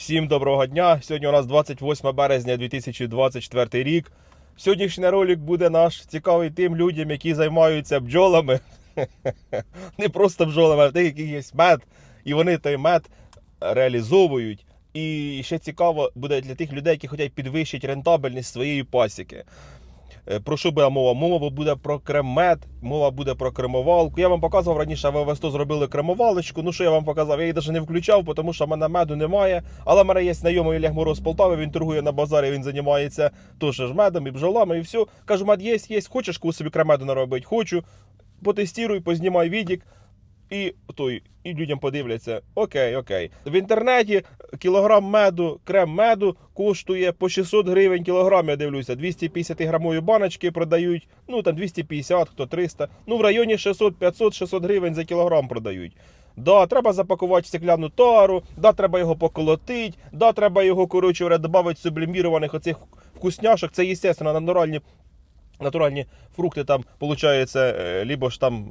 Всім доброго дня. Сьогодні у нас 28 березня 2024 рік. Сьогоднішній ролик буде наш цікавий тим людям, які займаються бджолами. Не просто бджолами, а тих, які є мед. І вони той мед реалізовують. І ще цікаво буде для тих людей, які хочуть підвищити рентабельність своєї пасіки. Е, Про що буде мова? Мова буде про кремет, мова буде про кремовалку. Я вам показував раніше, в 100 зробили кремовалочку. Ну що я вам показав? Я її навіть не включав, тому що в мене меду немає. Але в мене є знайомий Олег Мороз Полтави, він торгує на базарі, він займається теж медом і бджолами, і все. Кажу, мед є, є. Хочеш кого собі кремеду наробити? Хочу. Потестіруй, познімай відік. І той, і людям подивляться, окей, окей. В інтернеті кілограм меду, крем меду коштує по 600 гривень кілограм, я дивлюся. 250 грамові баночки продають, ну там 250, хто 300. Ну в районі 600, 500, 600 гривень за кілограм продають. Да, треба запакувати стекляну тару, да, треба його поколотити, да, треба його, коротше, додати сублімірованих оцих вкусняшок. Це, естественно, натуральні, натуральні фрукти там, виходить, либо ж там,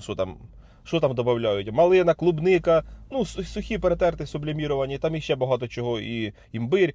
що там, що там додають? Малина, клубника, ну, сухі перетерти, субліміровані, там іще багато чого, і імбирь.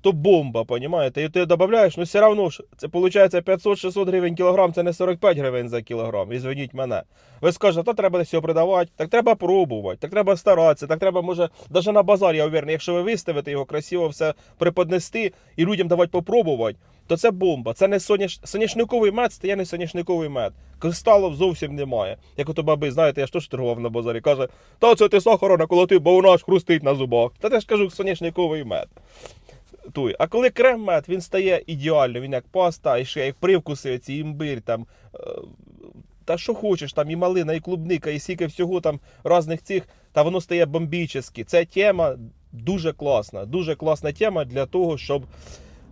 То бомба, понімаєте? І ти додаєш, ну все одно ж, це виходить 500-600 гривень кілограм, це не 45 гривень за кілограм. І звиніть мене. Ви скажете, та треба його продавати, так треба пробувати, так треба старатися, так треба, може, навіть на базарі, я уверений, якщо ви виставите його красиво все преподнести і людям давати попробувати, то це бомба. Це не соняш... соняшниковий мед, стає не соняшниковий мед. Кристалів зовсім немає. Як ото баби, знаєте, я ж теж торгував на базарі, каже, та це ти сахара наколотив, бо у нас хрустить на зубах. Та теж кажу, соняшниковий мед. Той. А коли крем мед, він стає ідеально, він як паста, і ще як привкуси, ці імбирь, там, е, та що хочеш, там і малина, і клубника, і стільки всього там різних цих, та воно стає бомбічне. Ця тема дуже класна, дуже класна тема для того, щоб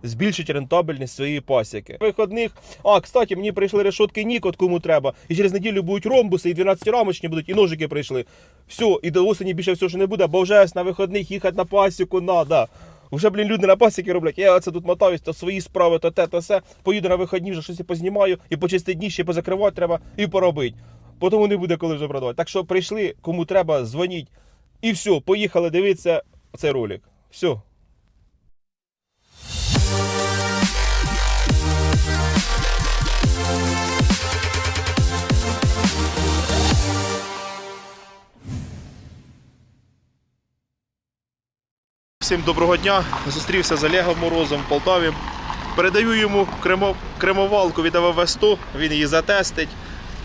збільшити рентабельність своєї пасіки. Виходних, а, кстати, мені прийшли решотки Нікот, кому треба. І через неділю будуть ромбуси, і 12 рамочні будуть, і ножики прийшли. Все, і до осені більше всього що не буде, бо вже на виходних їхати на пасіку надо. Вже, блін, люди на пасіки роблять. Я оце тут мотаюсь, то свої справи, то те, то все. Поїду на виходні, вже щось і познімаю, і почисти дні ще позакривати треба, і поробити. Потім не буде коли вже продавати. Так що прийшли, кому треба, дзвоніть. І все, поїхали дивитися цей ролик. Все. Всім доброго дня. Зустрівся з Олегом Морозом в Полтаві. Передаю йому кремо, кремовалку від АВВ-100, він її затестить.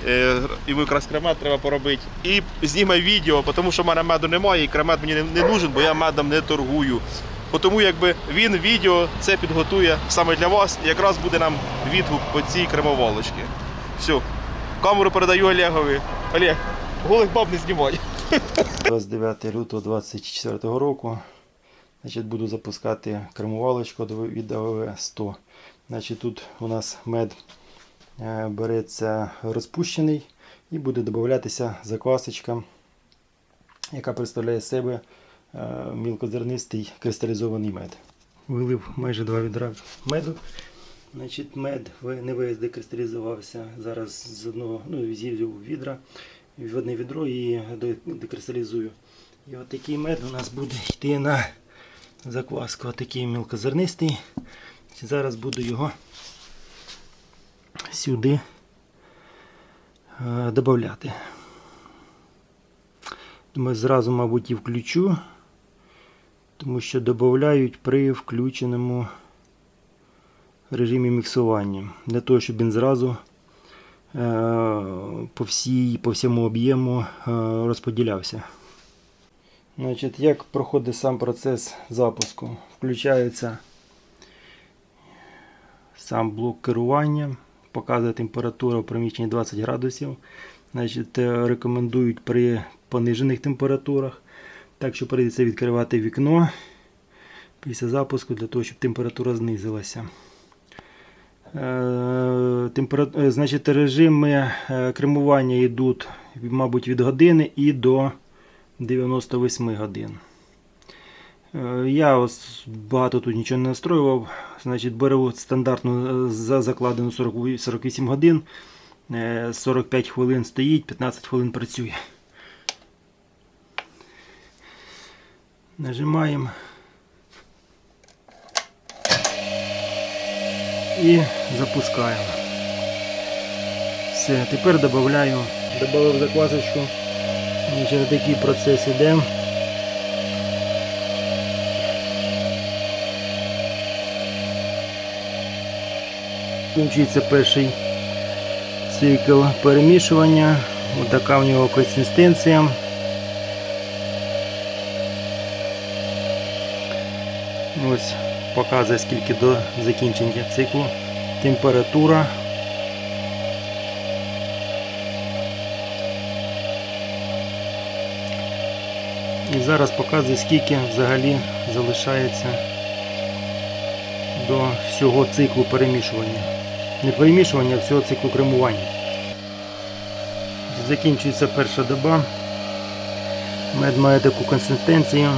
Е, Йому якраз кремет треба поробити. І зніме відео, тому що в мене меду немає, і кремет мені не, нужен, бо я медом не торгую. Тому якби він відео це підготує саме для вас. І якраз буде нам відгук по цій кремовалочці. Все. Камеру передаю Олегові. Олег, голих баб не знімай. 29 лютого 2024 року. Значить, буду запускати кермувалочку від АВВ 100. Значить, тут у нас мед е, береться розпущений і буде додатися заквасочка, яка представляє себе е, мілкозернистий кристалізований мед. Вилив майже два відра меду. Значить, мед не весь декристалізувався. Зараз з одного ну, з'їв відра в одне відро і декристалізую. І от такий мед у нас буде йти на закваску. Отакий мілкозернистий. Зараз буду його сюди е, додати. Думаю, зразу, мабуть, і включу, тому що додають при включеному режимі міксування. Для того, щоб він зразу е, по, всій, по всьому об'єму е, розподілявся. Значить, як проходить сам процес запуску? Включається сам блок керування, показує температуру в приміщенні 20 градусів. Значить, е, рекомендують при понижених температурах. Так що прийдеться відкривати вікно після запуску для того, щоб температура знизилася. Е, е, Значить, режими кремування йдуть, мабуть, від години і до 98 годин. Е, я ось багато тут нічого не настроював. Значить, Беру стандартну е, за закладену 48 годин. Е, 45 хвилин стоїть, 15 хвилин працює. Нажимаємо. І запускаємо. Все, тепер додаю, додав заквасочку. Значить, такий процес іде. Кінчується перший цикл перемішування. Ось така в нього консистенція. Ось показує скільки до закінчення циклу. Температура. І зараз показує скільки взагалі залишається до всього циклу перемішування. Не перемішування, а всього циклу кремування. Закінчується перша доба. Мед має таку консистенцію.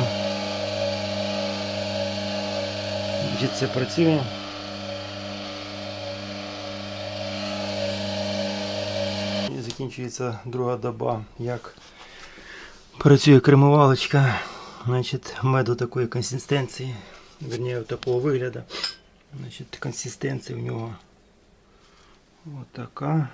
Це працює. І закінчується друга доба, як працює кремувалочка. Значить, меду такої консистенції, верніше такого вигляду. Значить, консистенція в нього отака.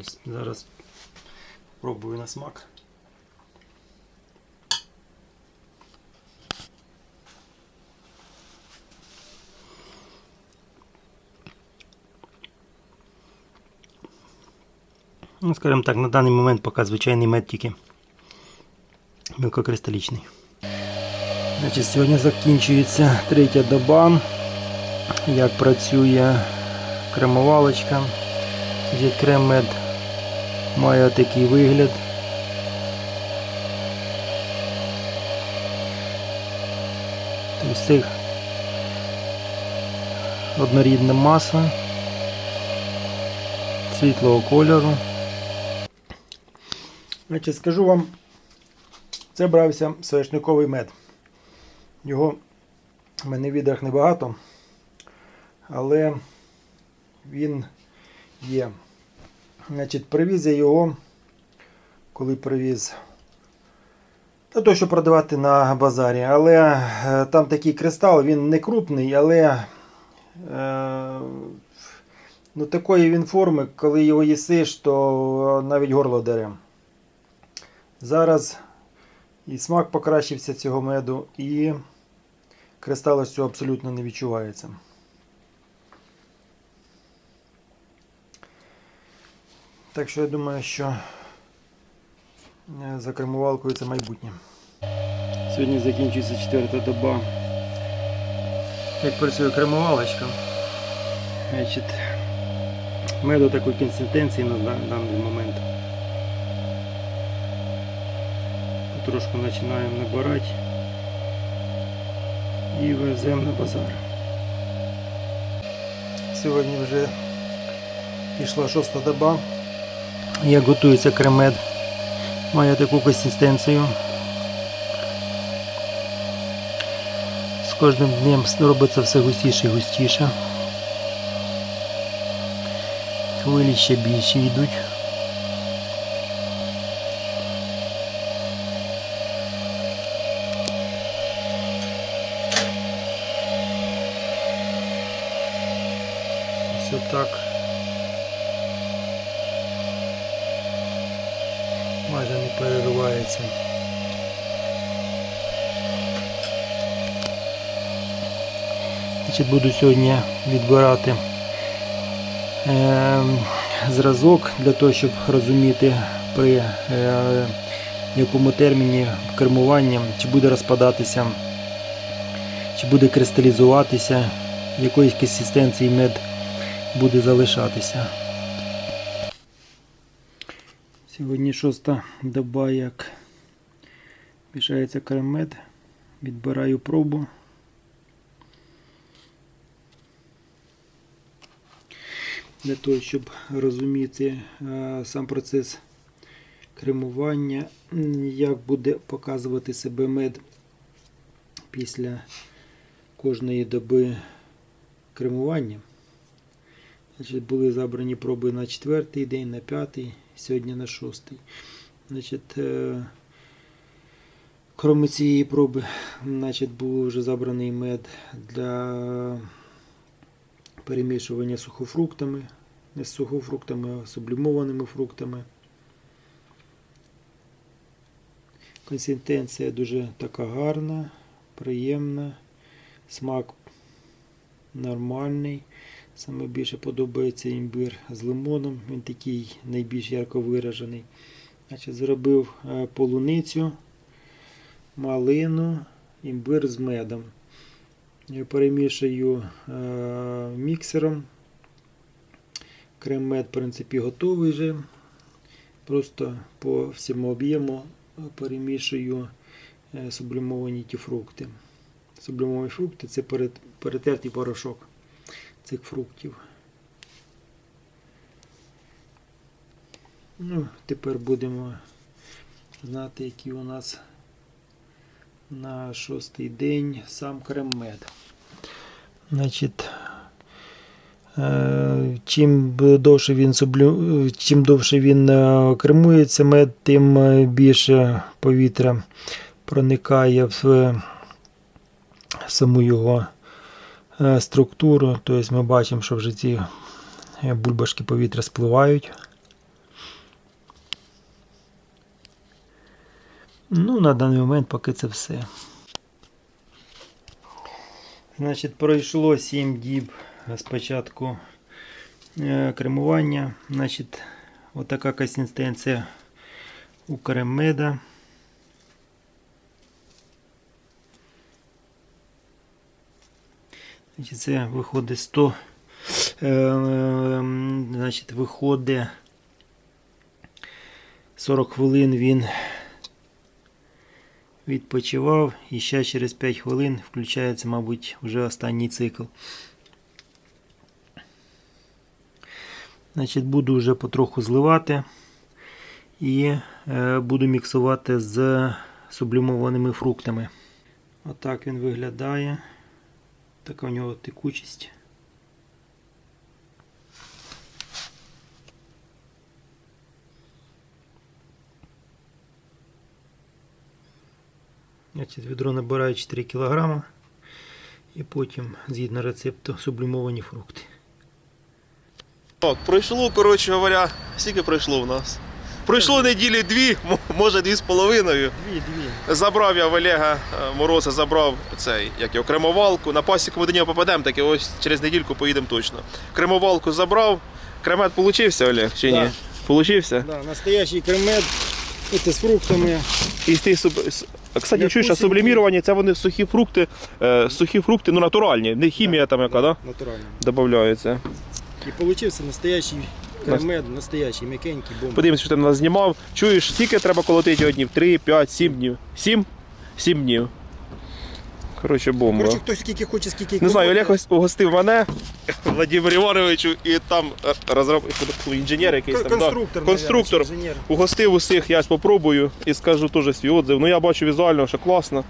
Ось Зараз пробую на смак. Ну, скажімо так, на даний момент поки звичайний мед тільки мілкокристалічний. Значить, сьогодні закінчується третя доба, як працює кремовалочка. Значить, крем-мед має такий вигляд. Це однорідна маса світлого кольору. Значить, скажу вам, це брався соняшниковий мед. Його в мене в відрах небагато, але він є. Значить, привіз я його, коли привіз. Для того, щоб продавати на базарі. Але е, там такий кристал, він не крупний, але е, ну, такої він форми, коли його їсиш, то навіть горло дере. Зараз і смак покращився цього меду, і кристал ось цього абсолютно не відчувається. Так що я думаю, що е, за кремувалкою це майбутнє. Сьогодні закінчується четверта доба. Як працює кремувалочка. Значить, меду такої консистенції на даний момент. Потрошку починаємо набирати і веземо на базар. Сьогодні вже пішла шоста доба. Як готується кремед. Має таку консистенцію. З кожним днем робиться все густіше і густіше. Хвилі ще більші йдуть. Все так. Майже не переривається. Значить, буду сьогодні відбирати е, зразок для того, щоб розуміти при е, якому терміні кермування, чи буде розпадатися, чи буде кристалізуватися, якоїсь консистенції мед буде залишатися. Сьогодні шоста доба, як мішається кремет. Відбираю пробу. Для того, щоб розуміти е, сам процес кремування, як буде показувати себе мед після кожної доби кремування. Значить, були забрані проби на четвертий день, на п'ятий, сьогодні на шостий. Значить, е, крім цієї проби, значить, був вже забраний мед для перемішування сухофруктами, не з сухофруктами, а сублімованими фруктами. Консистенція дуже така гарна, приємна, смак нормальний. Саме більше подобається імбир з лимоном, він такий найбільш ярко виражений. Значить, зробив е, полуницю, малину, імбир з медом. Я перемішую е, міксером. Крем-мед, в принципі, готовий вже. Просто по всьому об'єму е, перемішую сублімовані ті фрукти. Сублімовані фрукти це перет- перетертий порошок цих фруктів. Ну, тепер будемо знати, який у нас на шостий день сам крем-мед. Значить, е, чим довше він сублю... чим довше він е, кремується мед, тим е, більше повітря проникає в саму його структуру. Тобто ми бачимо, що вже ці е, бульбашки повітря спливають. Ну, на даний момент поки це все. Значить, пройшло 7 діб з початку е, кремування. Значить, отака консистенція у кремеда. Значить, це виходить 100. Е, е, значить, виходить 40 хвилин він відпочивав і ще через 5 хвилин включається, мабуть, вже останній цикл. Значить, буду вже потроху зливати і е, буду міксувати з сублімованими фруктами. Отак він виглядає. Така у нього текучість. Значить, відро набираю 4 кг і потім, згідно рецепту, сублімовані фрукти. Так, пройшло, коротше говоря, скільки пройшло в нас? Пройшло неділі дві, може дві з половиною. Дві, дві. Забрав я в Олега е, Мороза, забрав цей, як його, кремовалку. На пасіку ми до нього попадемо, так і ось через недільку поїдемо точно. Кремовалку забрав. Кремет получився, Олег, чи ні? Да. Получився? Да, настоящий кремет. Це з фруктами. І з тих суб... Кстати, Як чуєш, а кусінки. субліміровані це вони сухі фрукти, е, сухі фрукти, ну натуральні, не хімія там яка, да? Натурально. Добавляється. І получився настоящий кремет, настоящий, м'якенький бомба. Подивимося, що ти нас знімав. Чуєш, скільки треба колотити його днів? 3, 5, 7 днів. 7? 7 днів. Коротше, бомба. Коротше, хто скільки хоче, скільки Не знаю, Олег ось угостив мене, Владимир Івановичу, і там е, розроб... інженер якийсь там. Конструктор, да. Конструктор. наверное, чи інженер. Угостив усіх, я спробую і скажу теж свій отзив. Ну я бачу візуально, що класно.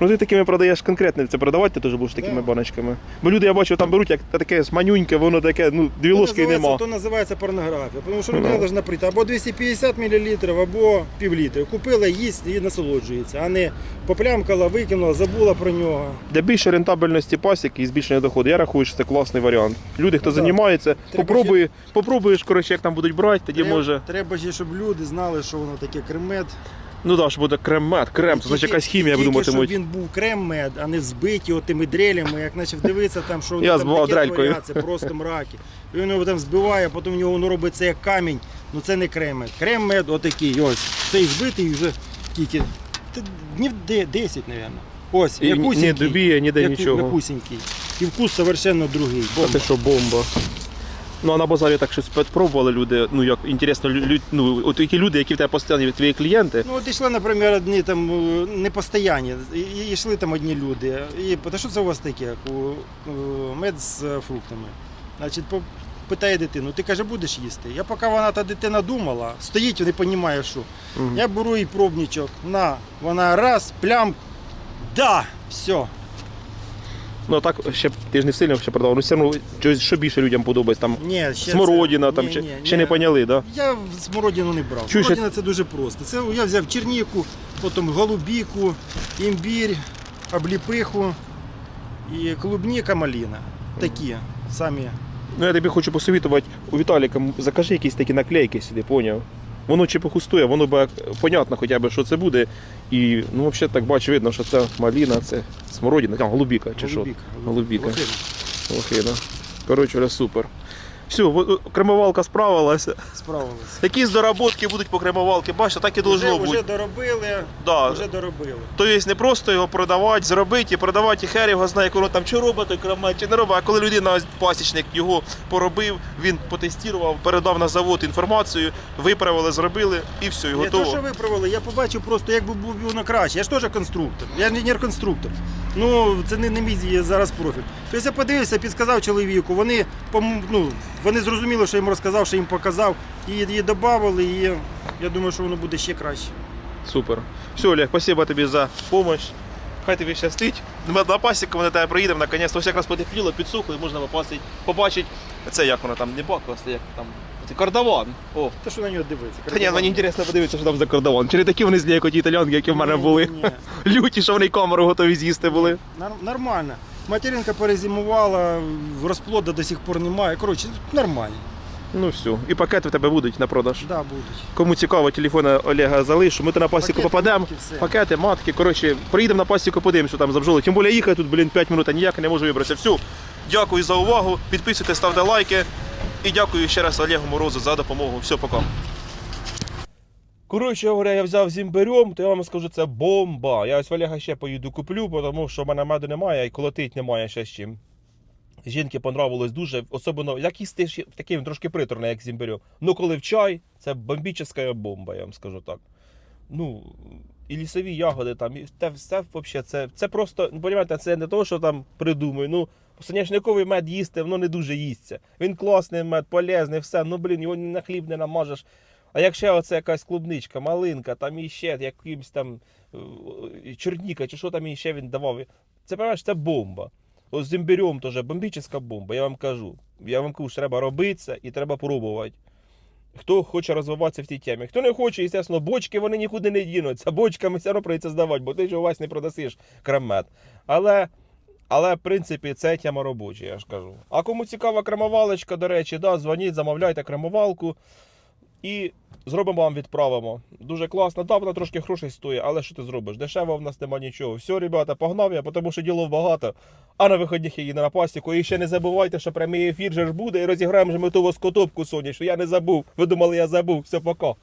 Ну ти такими продаєш конкретно, це продавати ти теж будеш такими Да. баночками. Бо люди, я бачу, там беруть як таке манюньке, воно таке, ну, дві ложки і називається- нема. То називається порнографія, тому що Ну. людина повинна прийти або 250 мл, або пів літри. Купила, їсть і насолоджується, а не поплямкала, викинула, забула про нього. Для більшої рентабельності пасіки і збільшення доходу, я рахую, що це класний варіант. Люди, хто Ну, да. займається, Треба попробує, попробуєш, коротше, як там будуть брати, тоді Треба- може. Треба ще, щоб люди знали, що воно таке кремет. Ну так, що буде крем-мед, крем, це значить якась хімія, я тільки, думатимуть. щоб він був крем-мед, а не збиті отими дрелями, як почав дивитися там, що Я там таке дрелькою. Це просто мраки. І він його там збиває, а потім в нього воно робиться як камінь. Ну це не крем-мед. Крем-мед отакий, ось. Цей збитий вже тільки днів 10, мабуть. Ось, І не добіє, ніде Яку- нічого. м'якусінький. І вкус совершенно другий. Бомба. ти що, бомба. Ну а на базарі так щось пробували люди. Ну як інтересно, лю- ну, от які люди, які в тебе постійні твої клієнти. Ну от йшли, наприклад, одні там е, непостоянні, і- і йшли там одні люди. І та що це у вас таке? У, у, мед з е, фруктами. Значить, по- питає дитину, ти каже, будеш їсти? Я поки вона та дитина думала, стоїть, не розуміє, що. Мгм. Я беру їй пробничок, на, вона раз, плям, Да, все. Ну а так ще ти ж не сильно ще продавав. Ну все одно щось, що більше людям подобається. Там Ні, ще смородина, це- там ні, чи, ні, ще ні. не поняли, да? Я смородину не брав. Чуєш, Смородина це дуже просто. Це я взяв черніку, потім голубіку, імбір, обліпиху і клубніка маліна. Такі самі. Ну я тобі хочу посовітувати у Віталіка, м, закажи якісь такі наклейки сюди, поняв? Воно чи похустує, воно би понятно хоча б, що це буде. І ну взагалі так бачу, видно, що це маліна, це смородина, там голубіка чи що. Голубіка. Голубіка. Лохина. Коротше, супер. Все, кремовалка справилася. Справилися. Якісь доработки будуть по кремовалки, бачите, так і Вже, должно вже бути. доробили, Да. вже доробили. Тобто не просто його продавати, зробити і продавати, і хер його знає, коли там чи робить той крамет, чи не робить. А коли людина, ось пасічник його поробив, він потестував, передав на завод інформацію, виправили, зробили і все, і Не то, готово. що виправили, я побачив просто, як би був воно краще. Я ж теж конструктор, я інженер-конструктор. Ну, це не, не мій зараз профіль. Тобто я подивився, підсказав чоловіку, вони, пом- ну, вони зрозуміли, що я їм розказав, що їм показав, і її додали, і я думаю, що воно буде ще краще. Супер. Все, Олег, спасибо тобі за допомогу. Хай тобі щастить. Ми на пасіку ми тебе приїдемо наконець. Ось якраз потепліло, підсохло, і можна попасти, побачити. Це як воно там, не баклас, це як там. Це кардаван. О. Та що на нього дивитися? Та ні, мені цікаво подивитися, що там за кардаван. Чи не такі вони злі, як оті італіанки, які в мене були. ні, ні. Люті, що вони камеру готові з'їсти були. Нормально. Материнка перезимувала, розплода до сих пор немає. Коротше, нормально. Ну все. І пакети в тебе будуть на продаж. Да, будуть. Кому цікаво, телефон Олега залишу. Ми то на пасіку Пакети, попадемо. матки, все. Пакети, матки. Коротше, приїдемо на пасіку, подивимося, що там за бджоли. Тим більше їхати тут, блін, 5 минут, а ніяк не можу вибратися. Все. Дякую за увагу. Підписуйтесь, ставте лайки. І дякую ще раз Олегу Морозу за допомогу. Все, пока. Коротше говоря, я взяв зімбирьом, то я вам скажу, це бомба. Я ось в Олега ще поїду куплю, тому що в мене меду немає і колотить немає ще з чим. Жінки понравилось дуже, особливо як їсти таким трошки приторне, як зімбирьом. Ну, коли в чай, це бомбічна бомба, я вам скажу так. Ну, і лісові ягоди там, і те все вообще, це, це просто, ну, розумієте, це не то, що там придумаю. Ну, соняшниковий мед їсти, воно не дуже їсться. Він класний мед, полезний, все. Ну, блін, його на хліб не намажеш. А якщо оце якась клубничка, малинка, там іще якимсь там е, чорніка, чи що там іще він давав. Це понимаєш, це бомба. Ось з імбирем теж бомбічна бомба, я вам кажу. Я вам кажу, що треба робити це і треба пробувати. Хто хоче розвиватися в цій темі. Хто не хоче, звісно, бочки вони нікуди не дінуться. Бочками все одно прийдеться здавати, бо ти ж у вас не продасиш кремет. Але, але в принципі, це тема робоча, я ж кажу. А кому цікава кремовалочка, до речі, да, дзвоніть, замовляйте кремовалку. І зробимо вам відправимо. Дуже класно. Да, вона трошки грошей стоїть, але що ти зробиш? Дешево в нас нема нічого. Все, ребята, погнав я, тому що діло багато. А на виходних я їду на пасіку. І ще не забувайте, що прямий ефір же ж буде і розіграємо ж ми ту воскотопку сонячну. Я не забув. Ви думали, я забув. Все, пока.